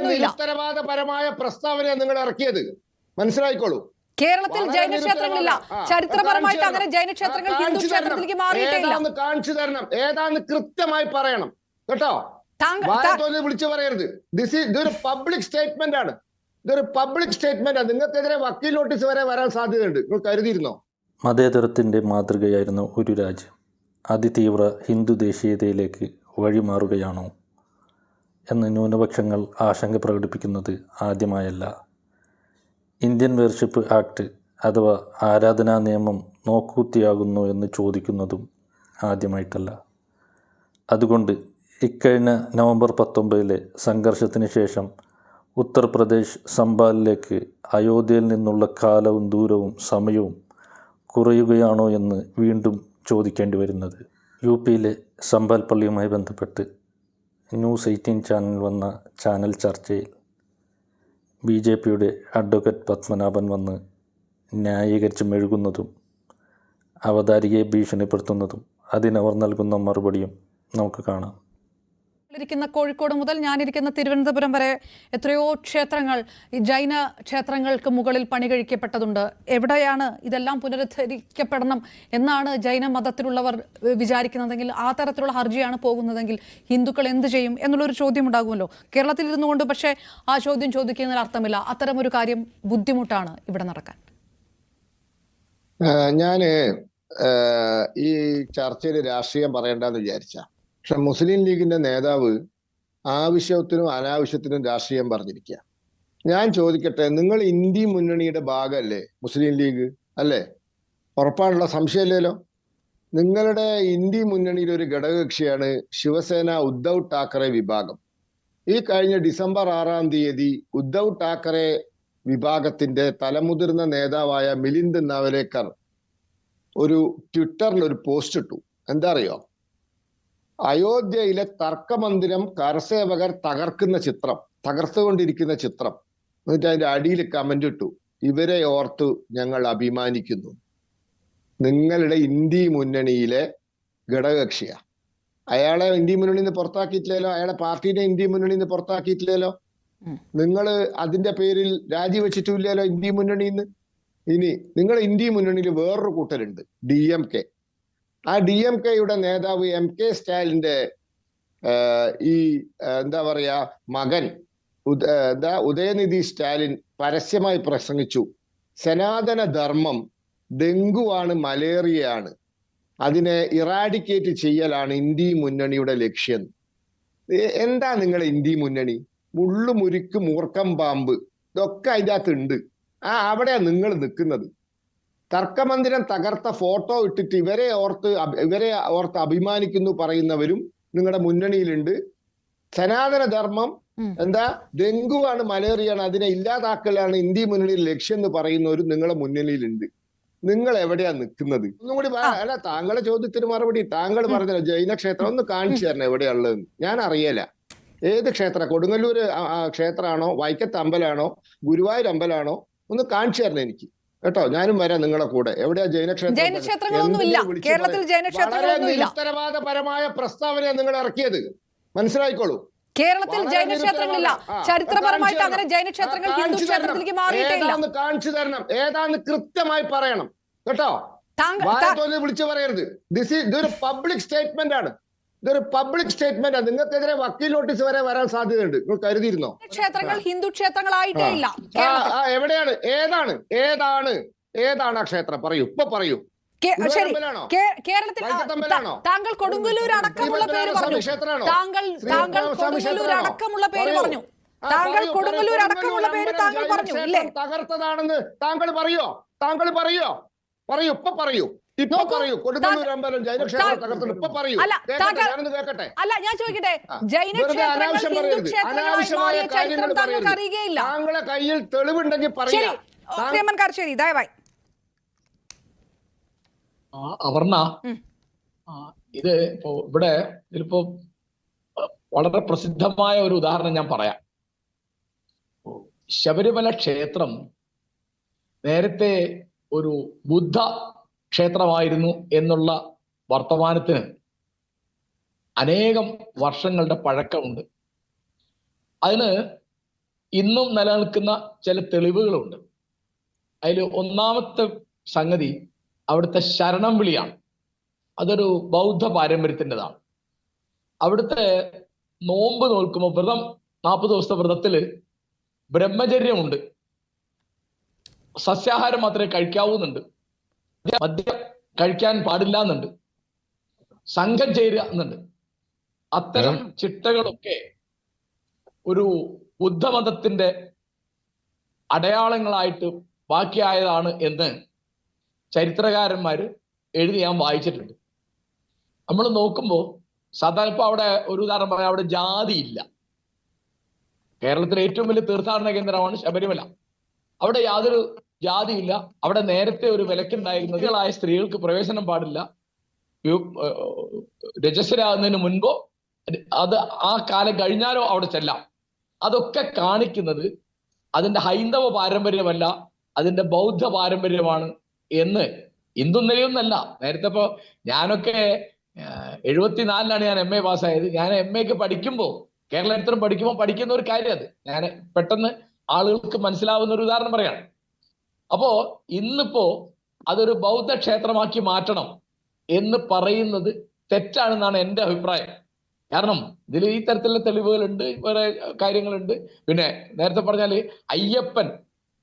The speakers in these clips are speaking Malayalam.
നിരുത്തരവാദപരമായ പ്രസ്താവന നിങ്ങൾ ഇറക്കിയത്. മനസ്സിലായിക്കോളൂ. കേരളത്തിൽ വളരെ ജൈന ക്ഷേത്രങ്ങളില്ല നിരുത്തരവാദം. ആ, ചരിത്രപരമായിട്ട് അങ്ങനെ ജൈനക്ഷേത്രങ്ങൾ ഹിന്ദു കാണിച്ചു തരണം. ക്ഷേത്രത്തിലേക്ക് ഏതാന്ന് കാണിച്ചു തരണം. ഏതാന്ന് കൃത്യമായി പറയണം. കേട്ടോ? വിളിച്ചു പറയരുത്. ദിസ് ഇതൊരു പബ്ലിക് സ്റ്റേറ്റ്മെന്റ് ആണ്. ഇതൊരു പബ്ലിക് സ്റ്റേറ്റ്മെന്റ് ആണ്. നിങ്ങൾക്കെതിരെ വക്കീൽ നോട്ടീസ് വരെ വരാൻ സാധ്യതയുണ്ട്. നിങ്ങൾ കരുതിയിരുന്നോ? മതേതരത്തിന്റെ മാതൃകയായിരുന്നു ഒരു രാജ്യം. അതിതീവ്ര ഹിന്ദു ദേശീയതയിലേക്ക് വഴിമാറുകയാണോ? എന്ന് ന്യൂനപക്ഷങ്ങൾ ആശങ്ക പ്രകടിപ്പിക്കുന്നത് ആദ്യമായല്ല. ഇന്ത്യൻ വേർഷിപ്പ് ആക്ട് അഥവാ ആരാധനാ നിയമം നോക്കൂത്തിയാകുന്നു എന്ന് ചോദിക്കുന്നതും ആദ്യമായിട്ടല്ല. അതുകൊണ്ട് ഇക്കഴിഞ്ഞ നവംബർ പത്തൊമ്പതിലെ സംഘർഷത്തിന് ശേഷം ഉത്തർപ്രദേശ് സംബാലിലേക്ക് അയോധ്യയിൽ നിന്നുള്ള കാലവും ദൂരവും സമയവും കുറയുകയാണോ എന്ന് വീണ്ടും ചോദിക്കേണ്ടി വരുന്നത് യു പിയിലെ സംബാൽ പള്ളിയുമായി ബന്ധപ്പെട്ട് ന്യൂസ് എയ്റ്റീൻ ചാനൽ വന്ന ചാനൽ ചർച്ചയിൽ ബി ജെ പിയുടെ അഡ്വക്കേറ്റ് പത്മനാഭൻ വന്ന് ന്യായീകരിച്ച് മെഴുകുന്നതും അവതാരികയെ ഭീഷണിപ്പെടുത്തുന്നതും അതിനവർ നൽകുന്ന മറുപടിയും നമുക്ക് കാണാം. ഇരിക്കുന്ന കോഴിക്കോട് മുതൽ ഞാനിരിക്കുന്ന തിരുവനന്തപുരം വരെ എത്രയോ ക്ഷേത്രങ്ങൾ ഈ ജൈന ക്ഷേത്രങ്ങൾക്ക് മുകളിൽ പണി കഴിക്കപ്പെട്ടതുണ്ട്. എവിടെയാണ് ഇതെല്ലാം പുനരുദ്ധരിക്കപ്പെടണം എന്നാണ് ജൈന മതത്തിലുള്ളവർ വിചാരിക്കുന്നതെങ്കിൽ ആ തരത്തിലുള്ള ഹർജിയാണ് പോകുന്നതെങ്കിൽ ഹിന്ദുക്കൾ എന്ത് ചെയ്യും എന്നുള്ളൊരു ചോദ്യം ഉണ്ടാകുമല്ലോ കേരളത്തിൽ ഇരുന്നുകൊണ്ട് പക്ഷേ ആ ചോദ്യം ചോദിക്കുന്നതിൽ അർത്ഥമില്ല. അത്തരം ഒരു കാര്യം ബുദ്ധിമുട്ടാണ് ഇവിടെ നടക്കാൻ. ഞാൻ ഈ ചർച്ചയിൽ രാഷ്ട്രീയം പറയണ്ടെന്ന് വിചാരിച്ച. പക്ഷെ മുസ്ലിം ലീഗിന്റെ നേതാവ് ആവശ്യത്തിനും അനാവശ്യത്തിനും രാഷ്ട്രീയം പറഞ്ഞിരിക്കുക. ഞാൻ ചോദിക്കട്ടെ നിങ്ങൾ ഇന്ത്യ മുന്നണിയുടെ ഭാഗമല്ലേ മുസ്ലിം ലീഗ്? അല്ലേ? ഉറപ്പാണല്ലോ സംശയമില്ലല്ലോ. നിങ്ങളുടെ ഇന്ത്യ മുന്നണിയിലെ ഒരു ഘടകകക്ഷിയാണ് ശിവസേന ഉദ്ധവ് ഠാക്കറെ വിഭാഗം. ഈ കഴിഞ്ഞ ഡിസംബർ ആറാം തീയതി ഉദ്ധവ് ഠാക്കറെ വിഭാഗത്തിന്റെ തലമുതിർന്ന നേതാവായ മിലിന്ദ് നവലേക്കർ ഒരു ട്വിറ്ററിൽ ഒരു പോസ്റ്റ് ഇട്ടു. എന്താ അറിയോ? അയോധ്യയിലെ തർക്കമന്ദിരം കരസേവകർ തകർക്കുന്ന ചിത്രം തകർത്തുകൊണ്ടിരിക്കുന്ന ചിത്രം. എന്നിട്ട് അതിന്റെ അടിയിൽ കമന്റ് ഇട്ടു. ഇവരെ ഓർത്ത് ഞങ്ങൾ അഭിമാനിക്കുന്നു. നിങ്ങളുടെ ഇന്ത്യ മുന്നണിയിലെ ഘടകകക്ഷിയാ. അയാളെ ഇന്ത്യ മുന്നണിയിൽ നിന്ന് പുറത്താക്കിയിട്ടില്ലല്ലോ? അയാളെ പാർട്ടീനെ ഇന്ത്യ മുന്നണിയിൽ നിന്ന് പുറത്താക്കിയിട്ടില്ലല്ലോ നിങ്ങൾ അതിന്റെ പേരിൽ രാജിവെച്ചിട്ടില്ലല്ലോ ഇന്ത്യ മുന്നണിയിൽ നിന്ന് ഇനി നിങ്ങൾ ഇന്ത്യ മുന്നണിയിൽ വേറൊരു കൂട്ടരുണ്ട്. D M K. ആ ഡി എം കെയുടെ നേതാവ് എം കെ സ്റ്റാലിന്റെ ഈ എന്താ പറയാ മകൻ എന്താ ഉദയനിധി സ്റ്റാലിൻ പരസ്യമായി പ്രസംഗിച്ചു. സനാതന ധർമ്മം ഡെങ്കുവാണ് മലേറിയയാണ്. അതിനെ ഇറാഡിക്കേറ്റ് ചെയ്യലാണ് ഇന്ത്യ മുന്നണിയുടെ ലക്ഷ്യം. എന്താ നിങ്ങൾ ഇന്ത്യ മുന്നണി? മുള്ളുമുരുക്ക് മൂർക്കം പാമ്പ്. ഇതൊക്കെ അതിന്റെ അകത്ത് ഉണ്ട് ആ അവിടെയാ നിങ്ങൾ നിൽക്കുന്നത്. തർക്കമന്ദിരം തകർത്ത ഫോട്ടോ ഇട്ടിട്ട് ഇവരെ ഓർത്ത് ഇവരെ ഓർത്ത് അഭിമാനിക്കുന്നു പറയുന്നവരും നിങ്ങളുടെ മുന്നണിയിലുണ്ട്. സനാതന ധർമ്മം എന്താ? ഡെങ്കുവാണ് മലേറിയാണ് അതിനെ ഇല്ലാതാക്കലാണ് ഇന്ത്യ മുന്നണിയിൽ ലക്ഷ്യം എന്ന് പറയുന്നവരും നിങ്ങളുടെ മുന്നണിയിലുണ്ട്. നിങ്ങൾ എവിടെയാ നിൽക്കുന്നത്? ഒന്നും കൂടി അല്ല താങ്കളുടെ ചോദ്യത്തിന് മറുപടി താങ്കൾ പറഞ്ഞ ജൈന ക്ഷേത്രം ഒന്ന് കാണിച്ചു തരണം എവിടെയുള്ളതെന്ന് ഞാൻ അറിയല ഏത് ക്ഷേത്ര? ആ ക്ഷേത്രമാണോ? വൈക്കത്ത് അമ്പലാണോ ഗുരുവായൂർ അമ്പലാണോ? ഒന്ന് കാണിച്ചു തരണം എനിക്ക്. കേട്ടോ ഞാനും വരാം നിങ്ങളുടെ കൂടെ. എവിടെയാ ജൈനക്ഷേത്രങ്ങളൊന്നുമില്ല കേരളത്തിൽ ജൈനക്ഷേത്രങ്ങളൊന്നുമില്ല വളരെ പ്രസ്താവനയാണ് നിങ്ങൾ ഇറക്കിയത്. മനസ്സിലായിക്കോളൂ. കേരളത്തിൽ ജൈനക്ഷേത്രങ്ങളില്ല. ജൈന ക്ഷേത്രങ്ങളില്ല ചരിത്രപരമായിട്ട് അങ്ങനെ തരണം. ജൈന ക്ഷേത്രങ്ങൾ ഹിന്ദു. ക്ഷേത്രത്തിലേക്ക് മാറിയിട്ടേ ഇല്ല. ഏതാന്ന് കാണിച്ചു തരണം. ഏതാന്ന് കൃത്യമായി പറയണം. കേട്ടോ? താങ്കൾ വിളിച്ചു പറയരുത്. ദിസ് ഇതൊരു പബ്ലിക് സ്റ്റേറ്റ്മെന്റ് ആണ്. ഇതൊരു പബ്ലിക് സ്റ്റേറ്റ്മെന്റ് നിങ്ങൾക്കെതിരെ വക്കീൽ നോട്ടീസ് വരെ വരാൻ സാധ്യതയുണ്ട്. നിങ്ങൾ കരുതിയിരുന്നോ? ക്ഷേത്രങ്ങൾ ഹിന്ദു ക്ഷേത്രങ്ങളായിട്ടേ ഇല്ല. എവിടെയാണ്? ഏതാണ്? ഏതാണ്? ഏതാണ് ആ ക്ഷേത്രം? പറയൂ. ഇപ്പൊ പറയൂ. ശരി? കേരളത്തിൽ താങ്കൾ കൊടുങ്ങല്ലൂർ അടക്കമുള്ള പേര് പറഞ്ഞു. താങ്കൾ താങ്കൾ കൊടുങ്ങല്ലൂർ അടക്കമുള്ള പേര് പറഞ്ഞു. താങ്കൾ കൊടുങ്ങല്ലൂർ അടക്കമുള്ള പേര് താങ്കൾ പറഞ്ഞു ഇല്ലേ? തകർത്തതാണെന്ന് താങ്കൾ പറയോ? താങ്കൾ പറയോ? പറയൂ. ഇപ്പൊ പറയൂ. ഇപ്പൊ പറയൂ. കൊടുങ്ങല്ലൂർ അമ്പലം ഇപ്പൊ പറയൂ. അല്ല, ഞാനൊന്ന് ഞാൻ ചോദിക്കട്ടെ? ആ, ജൈന ക്ഷേത്രങ്ങൾ അനാവശ്യം പറയരുത്. അനാവശ്യമായ കാര്യങ്ങൾ പറയരുത്. താങ്കളെ കയ്യിൽ തെളിവുണ്ടെങ്കിൽ ശരി പറയാ ദയവായി. അവർണ. അപർണ ഇത് ഇപ്പോ ഇവിടെ ഇതിലിപ്പോ വളരെ പ്രസിദ്ധമായ ഒരു ഉദാഹരണം ഞാൻ പറയാം. ശബരിമല ക്ഷേത്രം നേരത്തെ ഒരു ബുദ്ധ ക്ഷേത്രമായിരുന്നു എന്നുള്ള വർത്തമാനത്തിന് അനേകം വർഷങ്ങളുടെ പഴക്കമുണ്ട്. അതിന് ഇന്നും നിലനിൽക്കുന്ന ചില തെളിവുകളുണ്ട്. അതിൽ ഒന്നാമത്തെ സംഗതി അവിടുത്തെ ശരണം വിളിയാണ്. അതൊരു ബൗദ്ധ പാരമ്പര്യത്തിന്റെതാണ്. അവിടുത്തെ നോമ്പ് നോൽക്കുമ്പോൾ വ്രതം നാൽപ്പത് ദിവസത്തെ വ്രതത്തിൽ ബ്രഹ്മചര്യമുണ്ട്. സസ്യാഹാരം മാത്രമേ കഴിക്കാവൂന്നുണ്ട്. മദ്യം കഴിക്കാൻ പാടില്ല എന്നുണ്ട് സംഘം ചേരുക എന്നുണ്ട്. അത്തരം ചിട്ടകളൊക്കെ ഒരു ബുദ്ധമതത്തിന്റെ അടയാളങ്ങളായിട്ട് ബാക്കിയായതാണ് എന്ന് ചരിത്രകാരന്മാർ എഴുതി ഞാൻ വായിച്ചിട്ടുണ്ട്. നമ്മൾ നോക്കുമ്പോൾ സാധാരണ ഇപ്പൊ അവിടെ ഒരു ഉദാഹരണം പറയാം അവിടെ ജാതിയില്ല. ഇല്ല കേരളത്തിലെ ഏറ്റവും വലിയ തീർത്ഥാടന കേന്ദ്രമാണ് ശബരിമല. അവിടെ യാതൊരു ജാതിയില്ല. അവിടെ നേരത്തെ ഒരു വിലക്കുണ്ടായിരുന്നതായ സ്ത്രീകൾക്ക് പ്രവേശനം പാടില്ല. രജസ്വരാകുന്നതിന് മുൻപോ അത് ആ കാലം കഴിഞ്ഞാലോ അവിടെ ചെല്ലാം. അതൊക്കെ കാണിക്കുന്നത് അതിന്റെ ഹൈന്ദവ പാരമ്പര്യമല്ല അതിന്റെ ബൗദ്ധ പാരമ്പര്യമാണ് എന്ന് ഇന്നും നിലയൊന്നല്ല. നേരത്തെ ഇപ്പോ ഞാനൊക്കെ എഴുപത്തിനാലിലാണ് ഞാൻ എം എ പാസ്സായത്. ഞാൻ എം എക്ക് പഠിക്കുമ്പോൾ കേരള ചരിത്രം പഠിക്കുമ്പോൾ പഠിക്കുന്ന ഒരു കാര്യം അത് ഞാൻ പെട്ടെന്ന് ആളുകൾക്ക് മനസ്സിലാവുന്ന ഒരു ഉദാഹരണം പറയാണ് അപ്പോ ഇന്നിപ്പോ അതൊരു ബൗദ്ധ ക്ഷേത്രമാക്കി മാറ്റണം എന്ന് പറയുന്നത് തെറ്റാണെന്നാണ് എന്റെ അഭിപ്രായം. കാരണം ഇതിൽ ഈ തരത്തിലുള്ള തെളിവുകളുണ്ട് വേറെ കാര്യങ്ങളുണ്ട്. പിന്നെ നേരത്തെ പറഞ്ഞാൽ അയ്യപ്പൻ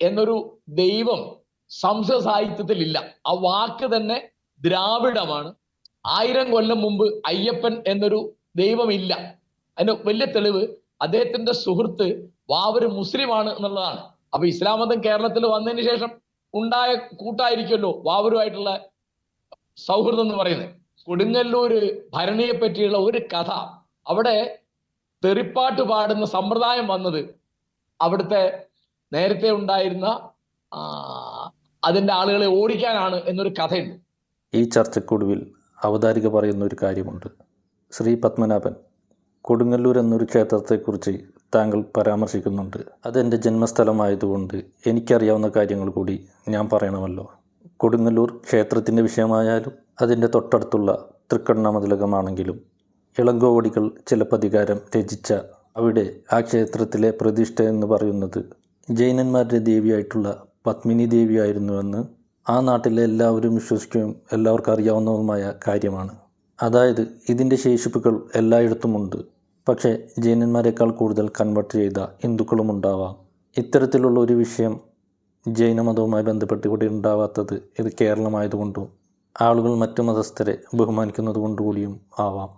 എന്നൊരു ദൈവം സംസ്കൃത സാഹിത്യത്തിൽ ഇല്ല. ആ വാക്ക് തന്നെ ദ്രാവിഡമാണ്. ആയിരം കൊല്ലം മുമ്പ് അയ്യപ്പൻ എന്നൊരു ദൈവമില്ല അതിന് വലിയ തെളിവ് അദ്ദേഹത്തിന്റെ സുഹൃത്ത് വാവര് മുസ്ലിമാണ് എന്നുള്ളതാണ്. അപ്പൊ ഇസ്ലാം മതം കേരളത്തിൽ വന്നതിന് ശേഷം ഉണ്ടായ കൂട്ടായിരിക്കുമല്ലോ വാവരുമായിട്ടുള്ള സൗഹൃദം എന്ന് പറയുന്നത്. കൊടുങ്ങല്ലൂര് ഭരണിയെ പറ്റിയുള്ള ഒരു കഥ. അവിടെ തെറിപ്പാട്ട് പാടുന്ന സമ്പ്രദായം വന്നത് അവിടുത്തെ നേരത്തെ ഉണ്ടായിരുന്ന അതിന്റെ ആളുകളെ ഓടിക്കാനാണ് എന്നൊരു കഥയുണ്ട്. ഈ ചർച്ചക്കൊടുവിൽ അവതാരിക പറയുന്ന ഒരു കാര്യമുണ്ട്. ശ്രീ പത്മനാഭൻ കൊടുങ്ങല്ലൂർ എന്നൊരു ക്ഷേത്രത്തെക്കുറിച്ച് താങ്കൾ പരാമർശിക്കുന്നുണ്ട്. അതെന്റെ ജന്മസ്ഥലമായതുകൊണ്ട് എനിക്കറിയാവുന്ന കാര്യങ്ങൾ കൂടി ഞാൻ പറയണമല്ലോ. കൊടുങ്ങല്ലൂർ ക്ഷേത്രത്തിന്റെ വിഷയമായാലും അതിന്റെ തൊട്ടടുത്തുള്ള തൃക്കണ്ണമതിലകമാണെങ്കിലും ഇളങ്കോവടികൾ ചിലപ്പതികാരം രചിച്ച അവിടെ ആ ക്ഷേത്രത്തിലെ പ്രതിഷ്ഠ എന്ന് പറയുന്നത് ജൈനന്മാരുടെ ദേവിയായിട്ടുള്ള പത്മിനി ദേവിയായിരുന്നുവെന്ന് ആ നാട്ടിലെ എല്ലാവരും വിശ്വസിക്കുകയും എല്ലാവർക്കും അറിയാവുന്നതുമായ കാര്യമാണ്. അതായത് ഇതിന്റെ ശേഷിപ്പുകൾ എല്ലായിടത്തുമുണ്ട്. പക്ഷേ ജൈനന്മാരെക്കാൾ കൂടുതൽ കൺവെർട്ട് ചെയ്ത ഹിന്ദുക്കളും ഉണ്ടാവാം. ഇത്തരത്തിലുള്ള ഒരു വിഷയം ജൈനമതവുമായി ബന്ധപ്പെട്ട് ഇവിടെ ഉണ്ടാവാത്തത് ഇത് കേരളമായതുകൊണ്ടും ആളുകൾ മറ്റു മതസ്ഥരെ ബഹുമാനിക്കുന്നത് കൊണ്ടുകൂടിയും ആവാം.